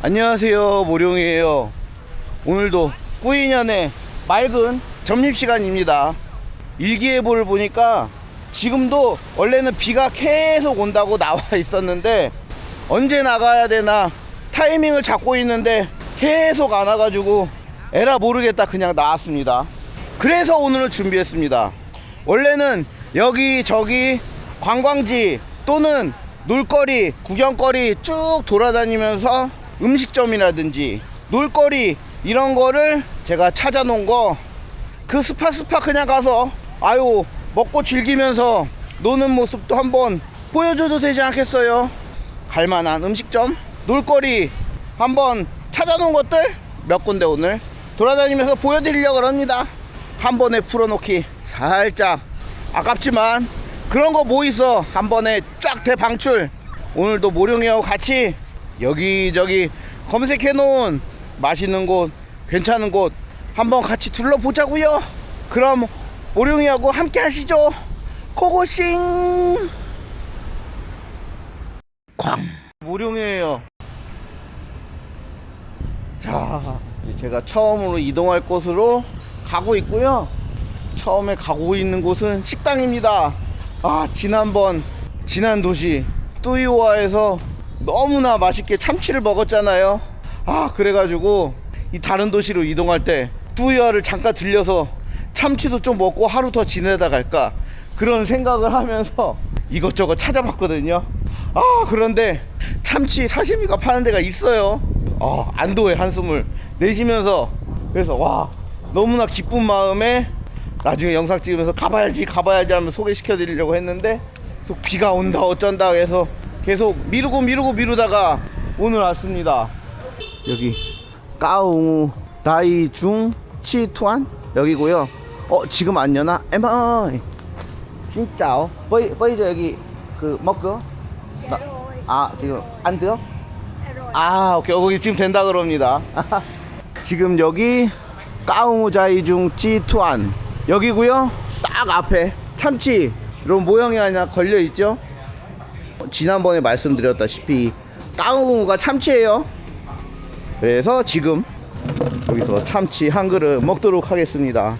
안녕하세요 모룡이에요. 오늘도 꾸이년의 맑은 점심시간입니다. 일기예보를 보니까 지금도 원래는 비가 계속 온다고 나와 있었는데 언제 나가야 되나 타이밍을 잡고 있는데 계속 안 와가지고 에라 모르겠다 그냥 나왔습니다. 그래서 오늘은 준비했습니다. 원래는 여기 저기 관광지 또는 놀거리 구경거리 쭉 돌아다니면서 음식점이라든지 놀거리 이런 거를 제가 찾아 놓은 거 그 스파 스파 그냥 가서 아유 먹고 즐기면서 노는 모습도 한번 보여줘도 되지 않겠어요? 갈만한 음식점 놀거리 한번 찾아놓은 것들 몇 군데 오늘 돌아다니면서 보여드리려고 합니다. 한 번에 풀어놓기 살짝 아깝지만 그런 거 뭐 있어? 한 번에 쫙 대방출. 오늘도 모룡이하고 같이 여기저기 검색해 놓은 맛있는 곳 괜찮은 곳 한번 같이 둘러보자고요. 그럼 모룡이하고 함께 하시죠. 고고싱! 광. 모룡이에요. 자 제가 처음으로 이동할 곳으로 가고 있고요. 처음에 가고 있는 곳은 식당입니다. 아, 지난번, 지난 도시, 뚜이오아에서 너무나 맛있게 참치를 먹었잖아요. 아, 그래가지고, 이 다른 도시로 이동할 때, 뚜이오아를 잠깐 들려서 참치도 좀 먹고 하루 더 지내다 갈까. 그런 생각을 하면서 이것저것 찾아봤거든요. 아, 그런데 참치 사시미가 파는 데가 있어요. 아, 안도의 한숨을 내쉬면서, 그래서, 와, 너무나 기쁜 마음에 나중에 영상 찍으면서 가봐야지 가봐야지 하면 소개시켜 드리려고 했는데 비가 온다 어쩐다 해서 계속 미루고 미루고 미루다가 오늘 왔습니다. 여기 까웅 다이 중 치투안 여기고요. 어 지금 안 여나? 에마 진짜요? 버이 버이저 여기? 그 먹고? 나- 아 지금 안 돼요? 아 오케이. 거기 지금 된다 그럽니다. 지금 여기 까웅우자이중 찌투안 여기고요. 딱 앞에 참치 이런 모형이 하나 걸려 있죠 지난번에 말씀드렸다시피 까웅우가 참치예요 그래서 지금 여기서 참치 한 그릇 먹도록 하겠습니다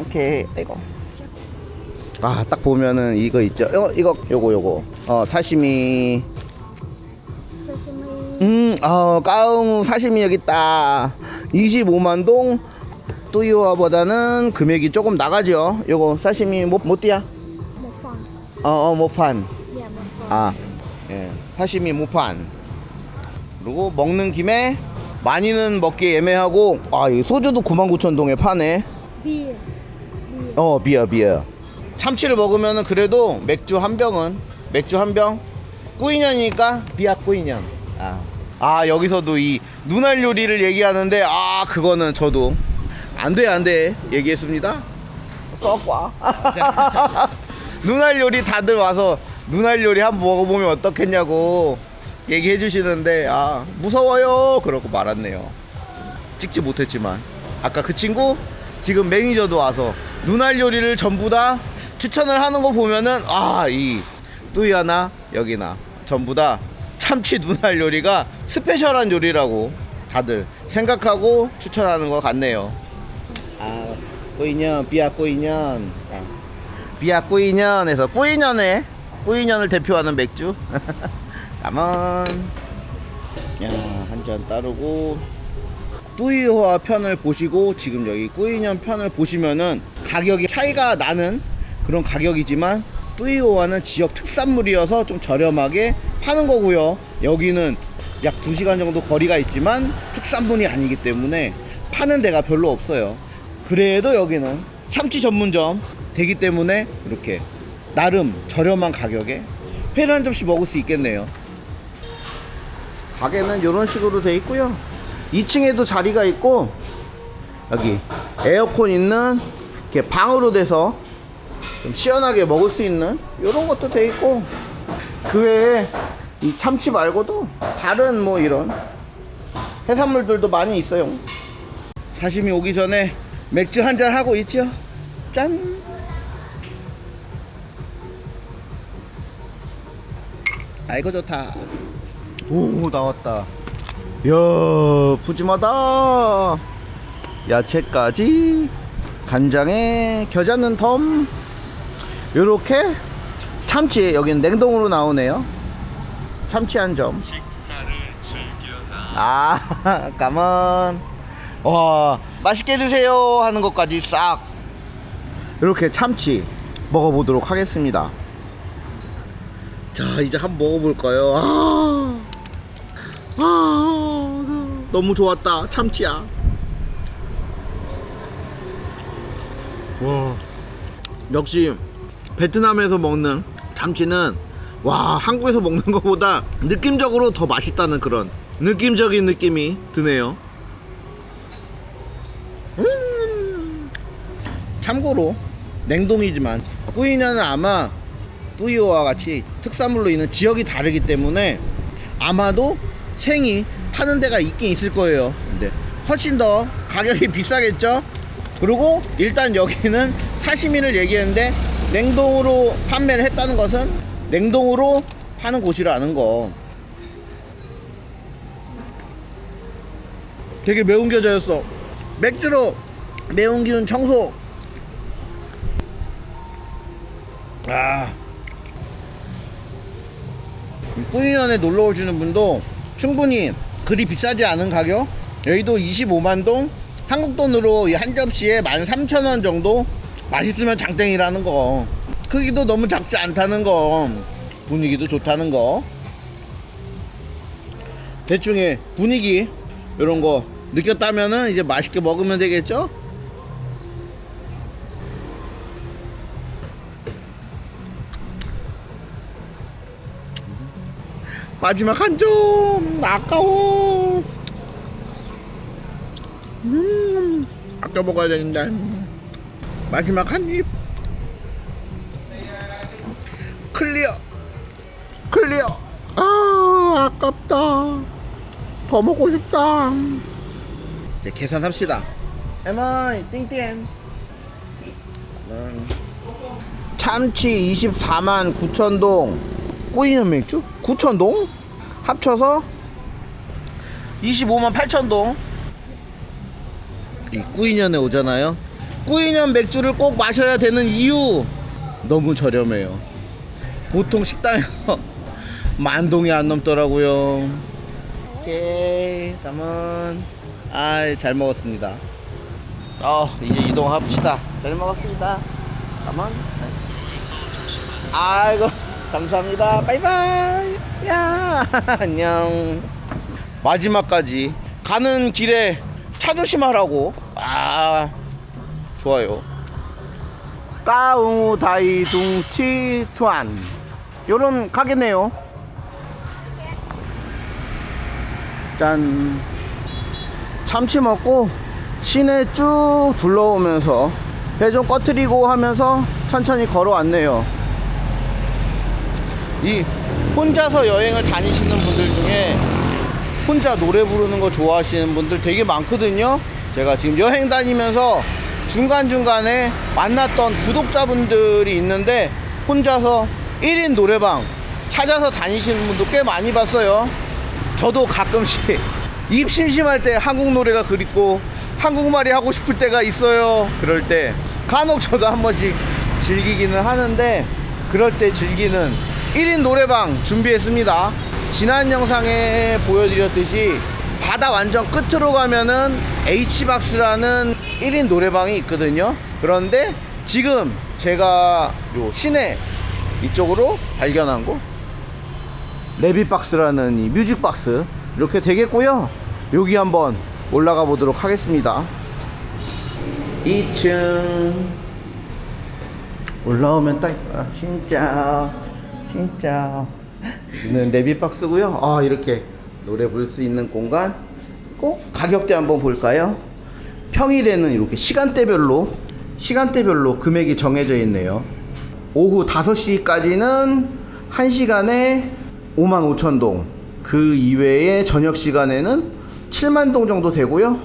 오케이 이거 아 딱 보면은 이거 있죠 어 이거 요거 요거 어 사시미 sesame 음, 아, 까웅 사시미 여기 있다. 25만 동 뚜이오아보다는 금액이 조금 나가죠. 요거 사시미 못 못띠야? một phần 어, 어, 모판. 아, 예, 사시미 모판. 그리고 먹는 김에 많이는 먹기 애매하고 아, 이 소주도 99,000동에 파네. beer 어, 비어 비어. 참치를 먹으면은 그래도 맥주 한 병은 맥주 한 병. 꾸이년이니까 비아 꾸이년. 아. 아, 여기서도 이 눈알 요리를 얘기하는데 아, 그거는 저도 안 돼, 안 돼. 얘기했습니다. 썩과. 눈알 요리 다들 와서 눈알 요리 한번 먹어보면 어떻겠냐고 얘기해 주시는데 아, 무서워요. 그러고 말았네요. 찍지 못했지만 아까 그 친구 지금 매니저도 와서 눈알 요리를 전부 다 추천을 하는 거 보면은 아 이 뚜이하나 여기나 전부 다 참치 눈알 요리가 스페셜한 요리라고 다들 생각하고 추천하는 것 같네요. 아 꾸이년 비아 꾸이년 아, 비아 꾸이년에서 꾸이년에 꾸이년을 대표하는 맥주. 가만. 야한 잔 따르고 뚜이호와 편을 보시고 지금 여기 꾸이년 편을 보시면은 가격이 차이가 나는 그런 가격이지만 뚜이호와는 지역 특산물이어서 좀 저렴하게 파는 거고요. 여기는 약 2시간 정도 거리가 있지만 특산물이 아니기 때문에 파는 데가 별로 없어요. 그래도 여기는 참치 전문점 되기 때문에 이렇게 나름 저렴한 가격에 회를 한 접시 먹을 수 있겠네요. 가게는 이런 식으로 돼 있고요. 2층에도 자리가 있고 여기 에어컨 있는 이렇게 방으로 돼서 좀 시원하게 먹을 수 있는 이런 것도 돼 있고 그 외에 이 참치 말고도 다른 뭐 이런 해산물들도 많이 있어요. 사심이 오기 전에 맥주 한 잔 하고 있죠. 짠. 아이고 좋다. 오 나왔다. 이야 푸짐하다 야채까지 간장에 겨자는 덤 요렇게 참치 여기는 냉동으로 나오네요 참치 한점 아, 까만. 와, 맛있게 드세요 하는 것까지 싹. 이렇게 참치 먹어보도록 하겠습니다. 자, 이제 한 번 먹어볼까요? 아, 아, 너무 좋았다. 참치야. 와, 역시 베트남에서 먹는 참치는 와 한국에서 먹는 것보다 느낌적으로 더 맛있다는 그런 느낌적인 느낌이 드네요. 음. 참고로 냉동이지만 꾸이냐는 아마 뿌이오와 같이 특산물로 있는 지역이 다르기 때문에 아마도 생이 파는 데가 있긴 있을 거예요. 근데 훨씬 더 가격이 비싸겠죠? 그리고 일단 여기는 사시미를 얘기했는데 냉동으로 판매를 했다는 것은 냉동으로 파는 곳이라는 거. 되게 매운 겨자였어. 맥주로 매운 기운 청소. 아. 꾸인현에 놀러 오시는 분도 충분히 그리 비싸지 않은 가격? 여의도 25만 동 한국 돈으로 이한 접시에 13,000원 정도 맛있으면 장땡이라는 거. 크기도 너무 작지 않다는 거. 분위기도 좋다는 거. 대충의 분위기 이런 거 느꼈다면은 이제 맛있게 먹으면 되겠죠? 마지막 한 점. 아까워. 음 아껴 먹어야 되는데 마지막 한입. 클리어. 클리어. 아 아깝다. 더 먹고 싶다. 이제 계산합시다. 에마이 띵띵. 음. 참치 24만 9천동 꾸이는 맥주? 9천동? 합쳐서? 25만 8천동. 이 꾸이년에 오잖아요. 꾸이년 맥주를 꼭 마셔야 되는 이유. 너무 저렴해요. 보통 식당에서 만 동이 안 넘더라고요. 오케이 잠은. 아잘 먹었습니다. 어 이제 이동합시다. 잘 먹었습니다. 잠은. 아이고 감사합니다. 바이바이. 야 안녕. 마지막까지 가는 길에 차 조심하라고. 아 좋아요. 까우 다이 둥치 투안. 요런 가게네요. 짠. 참치 먹고 시내 쭉 둘러오면서 배 좀 꺼트리고 하면서 천천히 걸어왔네요 이 혼자서 여행을 다니시는 분들 중에 혼자 노래 부르는 거 좋아하시는 분들 되게 많거든요. 제가 지금 여행 다니면서 중간중간에 만났던 구독자분들이 있는데 혼자서 1인 노래방 찾아서 다니시는 분도 꽤 많이 봤어요. 저도 가끔씩 입 심심할 때 한국 노래가 그립고 한국말이 하고 싶을 때가 있어요. 그럴 때 간혹 저도 한 번씩 즐기기는 하는데 그럴 때 즐기는 1인 노래방 준비했습니다. 지난 영상에 보여드렸듯이 바다 완전 끝으로 가면은 H박스라는 1인 노래방이 있거든요. 그런데 지금 제가 요 시내 이쪽으로 발견한 곳 레비박스라는 이 뮤직박스 이렇게 되겠고요. 여기 한번 올라가 보도록 하겠습니다. 2층 올라오면 딱 아, 진짜 진짜 이는 레비박스고요. 아 이렇게 노래 부를 수 있는 공간. 꼭 가격대 한번 볼까요? 평일에는 이렇게 시간대별로 시간대별로 금액이 정해져 있네요. 오후 5시까지는 1시간에 5만 5천 동. 그 이외에 저녁 시간에는 7만 동 정도 되고요.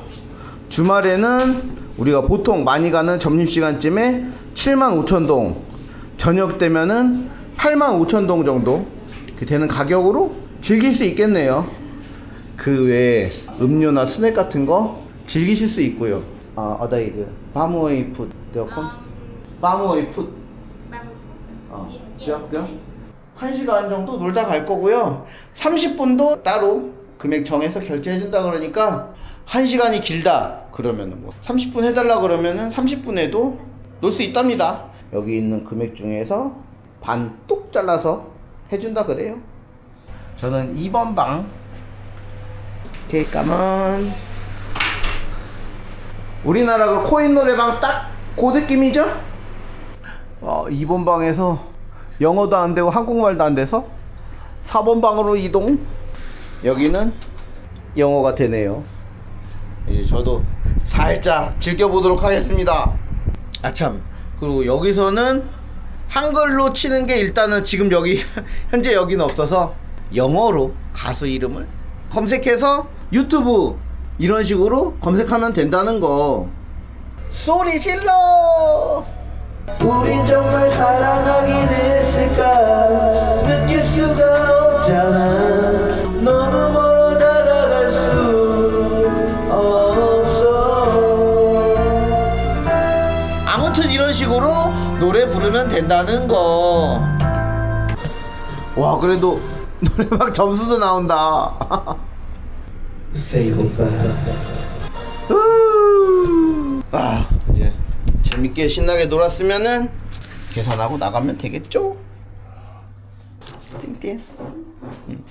주말에는 우리가 보통 많이 가는 점심시간쯤에 7만 5천 동. 저녁 되면은 8만 5천 동 정도 되는 가격으로 즐길 수 있겠네요. 그 외에 음료나 스낵 같은 거 즐기실 수 있고요. 아, 어다이드 바무어이 풋 되었군. 바무어이 풋. 30 phút 어, Dạ, dạ, được, ok. được. 1시간 정도 놀다 갈 거고요. 30분도 따로 금액 정해서 결제해 준다 그러니까 1시간이 길다 그러면은 뭐 30분 해달라 그러면은 30분에도 놀 수 있답니다. 여기 있는 금액 중에서 반 뚝 잘라서 해준다 그래요. 저는 2번 방. 까만. 우리나라 그 코인 노래방 딱 그 느낌이죠? 어, 2번 방에서 영어도 안 되고 한국말도 안 돼서 4번 방으로 이동. 여기는 영어가 되네요. 이제 저도 살짝 즐겨보도록 하겠습니다. 아참 그리고 여기서는 한글로 치는 게 일단은 지금 여기 현재 여기는 없어서 영어로 가수 이름을 검색해서 유튜브 이런 식으로 검색하면 된다는 거. 소리 질러! 우린 정말 사랑하긴 했을까? 느낄 수가 없잖아 아무튼 이런 식으로 노래 부르면 된다는 거. 와 그래도 노래방 점수도 나온다. Say. 후. 아 이제 재밌게 신나게 놀았으면은 계산하고 나가면 되겠죠? 띵띵. 음.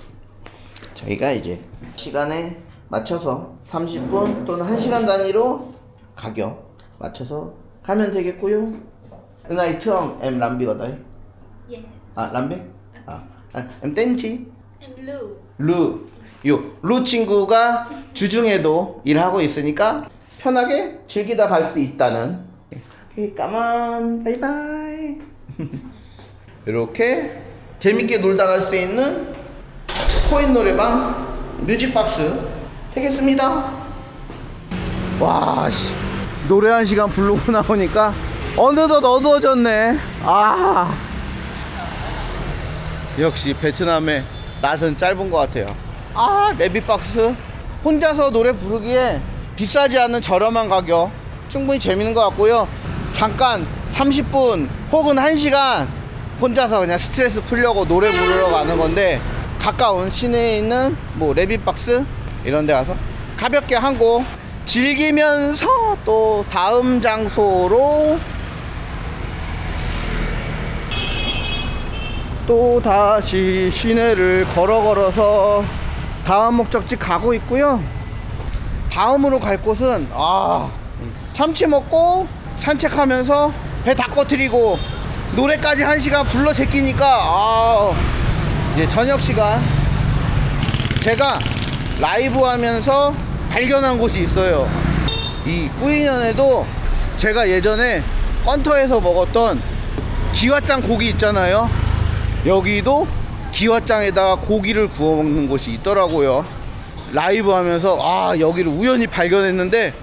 저희가 이제 시간에 맞춰서 30분 또는 1시간 단위로 가격 맞춰서 가면 되겠고요. 응아이 트엉 ở đây? Dạ 아 việc? 아, 아 em tên chi? Em Lưu 루. 요, 루 친구가 주중에도 일하고 있으니까 편하게 즐기다 갈 수 있다는. 오케이, 까만, 바이바이. 이렇게 재밌게 놀다 갈 수 있는 코인 노래방 뮤직박스 되겠습니다. 와, 씨. 노래 한 시간 부르고 나오니까 어느덧 어두워졌네. 아. 역시 베트남의 낯은 짧은 것 같아요. 아, 레비박스. 혼자서 노래 부르기에 비싸지 않은 저렴한 가격. 충분히 재밌는 것 같고요. 잠깐 30분 혹은 1시간 혼자서 그냥 스트레스 풀려고 노래 부르러 가는 건데 가까운 시내에 있는 뭐 레비박스 이런 데 가서 가볍게 한 곡 즐기면서 또 다음 장소로 또 다시 시내를 걸어 걸어서 다음 목적지 가고 있고요. 다음으로 갈 곳은 아 참치 먹고 산책하면서 배 다 꺼트리고 노래까지 한 시간 불러 제끼니까 아 이제 저녁 시간 제가 라이브 하면서 발견한 곳이 있어요. 이 꾸이년에도 제가 예전에 건터에서 먹었던 기와장 고기 있잖아요. 여기도 기와장에다가 고기를 구워 먹는 곳이 있더라고요. 라이브 하면서 아 여기를 우연히 발견했는데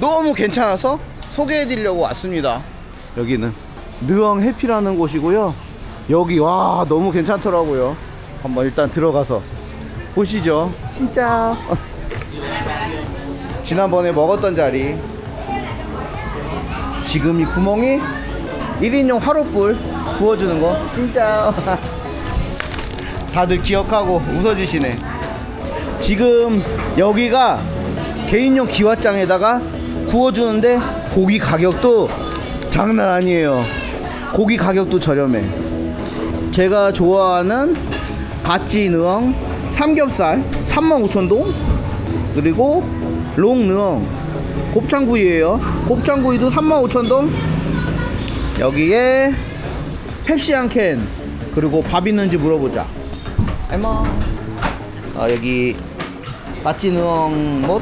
너무 괜찮아서 소개해 드리려고 왔습니다. 여기는 느엉 해피라는 곳이고요. 여기 와 너무 괜찮더라고요. 한번 일단 들어가서 보시죠. 진짜 지난번에 먹었던 자리. 지금 이 구멍이 1인용 화롯불 구워주는 거. 진짜. 다들 기억하고 웃어주시네. 지금 여기가 개인용 기와장에다가 구워주는데 고기 가격도 장난 아니에요. 고기 가격도 저렴해. 제가 좋아하는 가찌 느엉 삼겹살 35,000동 그리고 롱 느엉. 곱창구이에요. 곱창구이도 35,000동. 여기에 펩시 한 캔. 그리고 밥 있는지 물어보자. 알마 아 여기 느엉 못.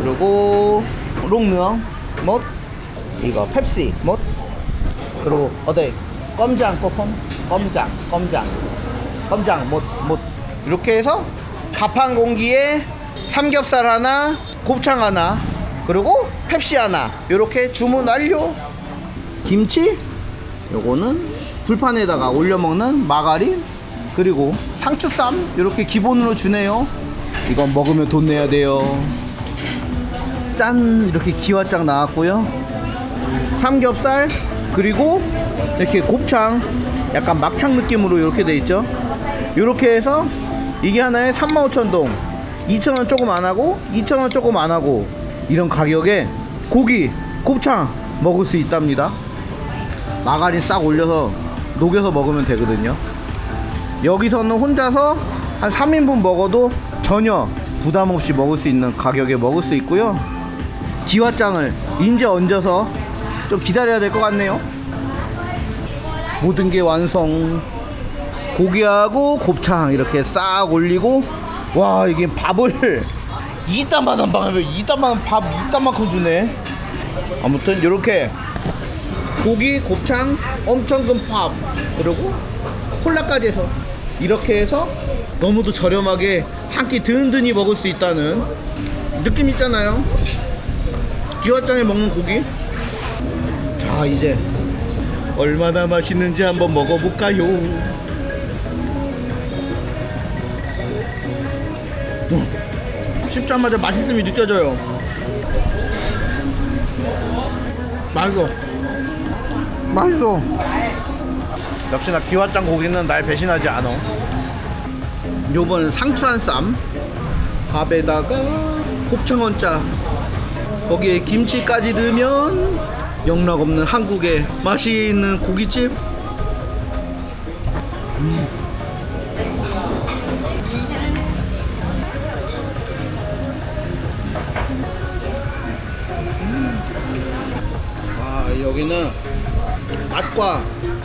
그리고 롱 느엉 못. 이거 펩시 못. 그리고 어디 껌장 꼬폰 껌장 껌장. 껌장 못못. 이렇게 해서 밥한 공기에 삼겹살 하나 곱창 하나 그리고 펩시 하나 이렇게 주문 완료 김치 요거는 불판에다가 올려 먹는 마가린 그리고 상추쌈 이렇게 기본으로 주네요 이건 먹으면 돈 내야 돼요. 짠 이렇게 기와장 나왔고요. 삼겹살 그리고 이렇게 곱창 약간 막창 느낌으로 이렇게 돼 있죠. 이렇게 해서 이게 하나에 35,000동 2,000원 조금 안 하고 2,000원 조금 안 하고 이런 가격에 고기 곱창 먹을 수 있답니다. 마가린 싹 올려서 녹여서 먹으면 되거든요. 여기서는 혼자서 한 3인분 먹어도 전혀 부담 없이 먹을 수 있는 가격에 먹을 수 있고요. 기와장을 인제 얹어서 좀 기다려야 될 것 같네요. 모든 게 완성. 고기하고 곱창 이렇게 싹 올리고 와 이게 밥을 이따만한 밥을 이따만한 밥 이따만큼 주네. 아무튼 이렇게 고기 곱창 엄청 큰 밥 그리고 콜라까지 해서 이렇게 해서 너무도 저렴하게 한 끼 든든히 먹을 수 있다는 느낌 있잖아요. 기와장에 먹는 고기. 자 이제 얼마나 맛있는지 한번 먹어볼까요? 씹자마자 맛있음이 느껴져요. 맛있어. 맛있어. 역시나 기와장 고기는 날 배신하지 않아. 요번 상추 한 쌈, 밥에다가 곱창원짜, 거기에 김치까지 넣으면 영락 없는 한국의 맛있는 고깃집.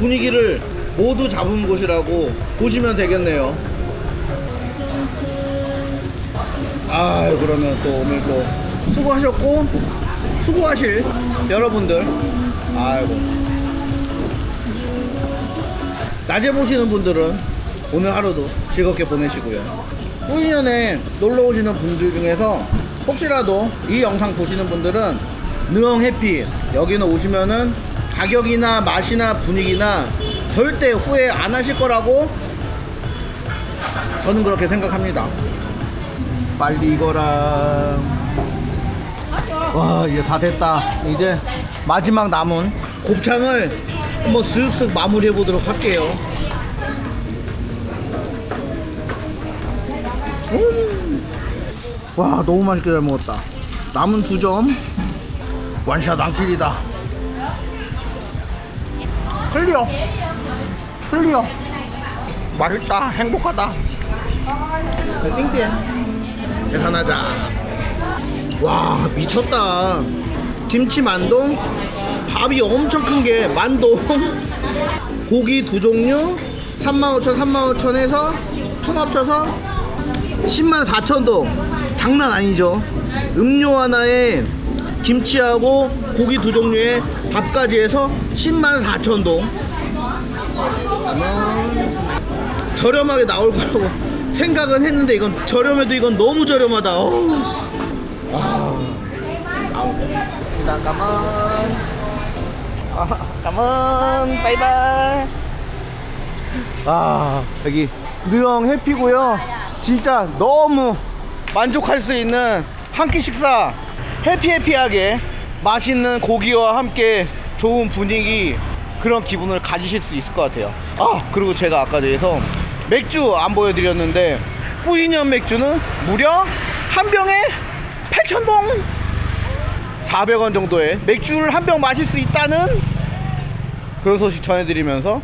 분위기를 모두 잡은 곳이라고 보시면 되겠네요. 아 그러면 또 오늘 또 수고하셨고 수고하실 여러분들 아이고 낮에 보시는 분들은 오늘 하루도 즐겁게 보내시고요. 꾸인년에 놀러 오시는 분들 중에서 혹시라도 이 영상 보시는 분들은 느엉 해피 여기는 오시면은 가격이나 맛이나 분위기나 절대 후회 안 하실 거라고 저는 그렇게 생각합니다. 빨리 이거라. 와 이제 다 됐다. 이제 마지막 남은 곱창을 한번 슥슥 마무리해 보도록 할게요. 음. 와 너무 맛있게 잘 먹었다. 남은 두 점 완샷 안킬이다. 클리어. 클리어. 맛있다. 행복하다. 띵띵. 계산하자. 와 미쳤다. 김치 만동, 밥이 엄청 큰 게 만동, 고기 두 종류, 35,000, 35,000 해서 총 합쳐서 10만 4천 동. 장난 아니죠. 음료 하나에 김치하고 고기 두 종류에 밥까지 해서 10만 4천 동. 저렴하게 나올 거라고 생각은 했는데 이건 저렴해도 이건 너무 저렴하다. 어우. 아, 가만. 아, 가만. 바이바이. 아, 여기 느엉 해피고요. 진짜 너무 만족할 수 있는 한 끼 식사. 해피해피하게 맛있는 고기와 함께 좋은 분위기 그런 기분을 가지실 수 있을 것 같아요. 아, 그리고 제가 아까 대해서 맥주 안 보여드렸는데 뿌이년 맥주는 무려 한 병에 8,000동 400원 정도에 맥주를 한 병 마실 수 있다는 그런 소식 전해드리면서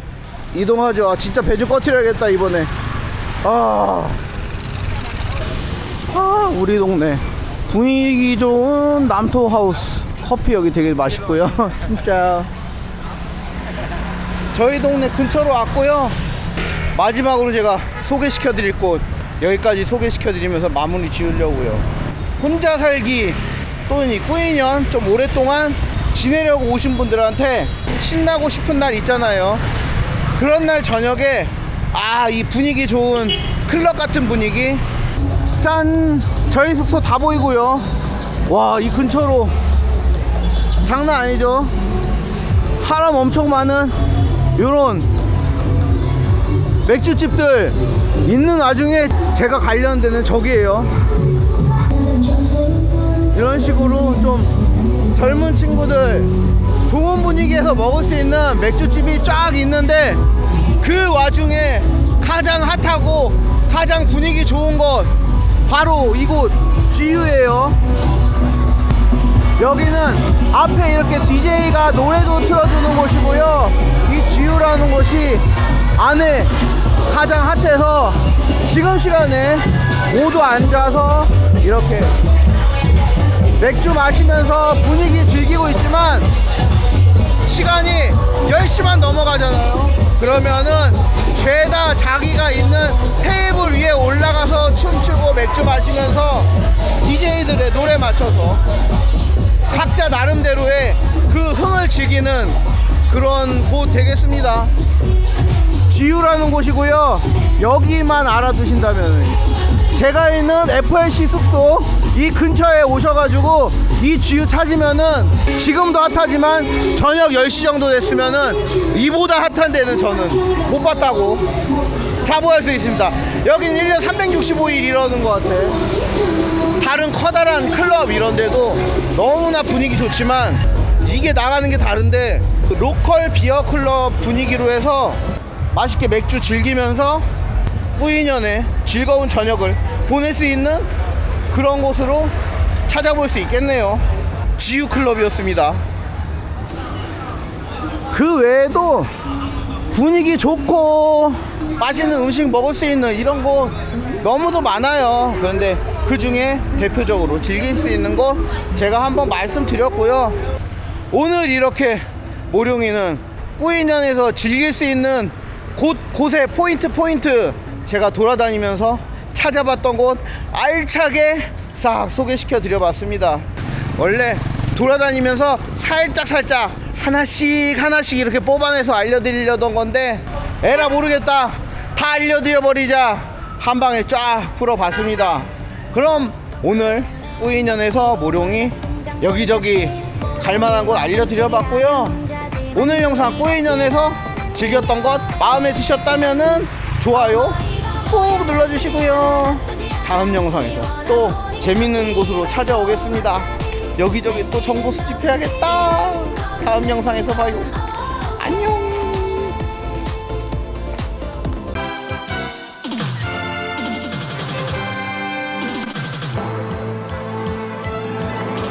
이동하죠. 아, 진짜 배주 꺼트려야겠다 이번에. 아, 아 우리 동네 분위기 좋은 남토 하우스 커피 여기 되게 맛있고요. 진짜 저희 동네 근처로 왔고요. 마지막으로 제가 소개시켜 드릴 곳 여기까지 소개시켜 드리면서 마무리 지으려고요. 혼자 살기 또는 이 꾸이년 좀 오랫동안 지내려고 오신 분들한테 신나고 싶은 날 있잖아요. 그런 날 저녁에 아 이 분위기 좋은 클럽 같은 분위기 짠 저희 숙소 다 보이고요. 와 이 근처로 장난 아니죠? 사람 엄청 많은 요런 맥주집들 있는 와중에 제가 가려는 데는 저기예요. 이런 식으로 좀 젊은 친구들 좋은 분위기에서 먹을 수 있는 맥주집이 쫙 있는데 그 와중에 가장 핫하고 가장 분위기 좋은 곳 바로 이곳 지유예요. 여기는 앞에 이렇게 DJ가 노래도 틀어주는 곳이고요. 이 지유라는 곳이 안에 가장 핫해서 지금 시간에 모두 앉아서 이렇게 맥주 마시면서 분위기 즐기고 있지만 시간이 10시만 넘어가잖아요. 그러면은 죄다 자기가 있는 테이블 위에 올라가서 춤추고 맥주 마시면서 DJ들의 노래 맞춰서 각자 나름대로의 그 흥을 즐기는 그런 곳 되겠습니다. 지유라는 곳이고요. 여기만 알아두신다면 제가 있는 FLC 숙소 이 근처에 오셔가지고 이 지유 찾으면은 지금도 핫하지만 저녁 10시 정도 됐으면은 이보다 핫한 데는 저는 못 봤다고 자부할 수 있습니다. 여기는 1년 365일 이러는 것 같아. 다른 커다란 클럽 이런 데도 너무나 분위기 좋지만 이게 나가는 게 다른데 그 로컬 비어 클럽 분위기로 해서 맛있게 맥주 즐기면서 뿌이년의 즐거운 저녁을 보낼 수 있는 그런 곳으로 찾아볼 수 있겠네요. 지유 클럽이었습니다. 그 외에도 분위기 좋고 맛있는 음식 먹을 수 있는 이런 곳 너무도 많아요. 그런데 그 중에 대표적으로 즐길 수 있는 곳 제가 한번 말씀드렸고요. 오늘 이렇게 모룡이는 꾸이년에서 즐길 수 있는 곳 곳의 포인트 포인트 제가 돌아다니면서 찾아봤던 곳 알차게 싹 소개시켜 드려봤습니다. 원래 돌아다니면서 살짝 살짝 하나씩 하나씩 이렇게 뽑아내서 알려드리려던 건데 에라 모르겠다 다 알려드려 버리자 한 방에 쫙 풀어봤습니다. 그럼 오늘 뿌이년에서 모룡이 여기저기 갈만한 곳 알려드려 봤고요. 오늘 영상 뿌이년에서 즐겼던 것 마음에 드셨다면은 좋아요 꼭 눌러주시고요. 다음 영상에서 또 재밌는 곳으로 찾아오겠습니다. 여기저기 또 정보 수집해야겠다. 다음 영상에서 봐요. 안녕.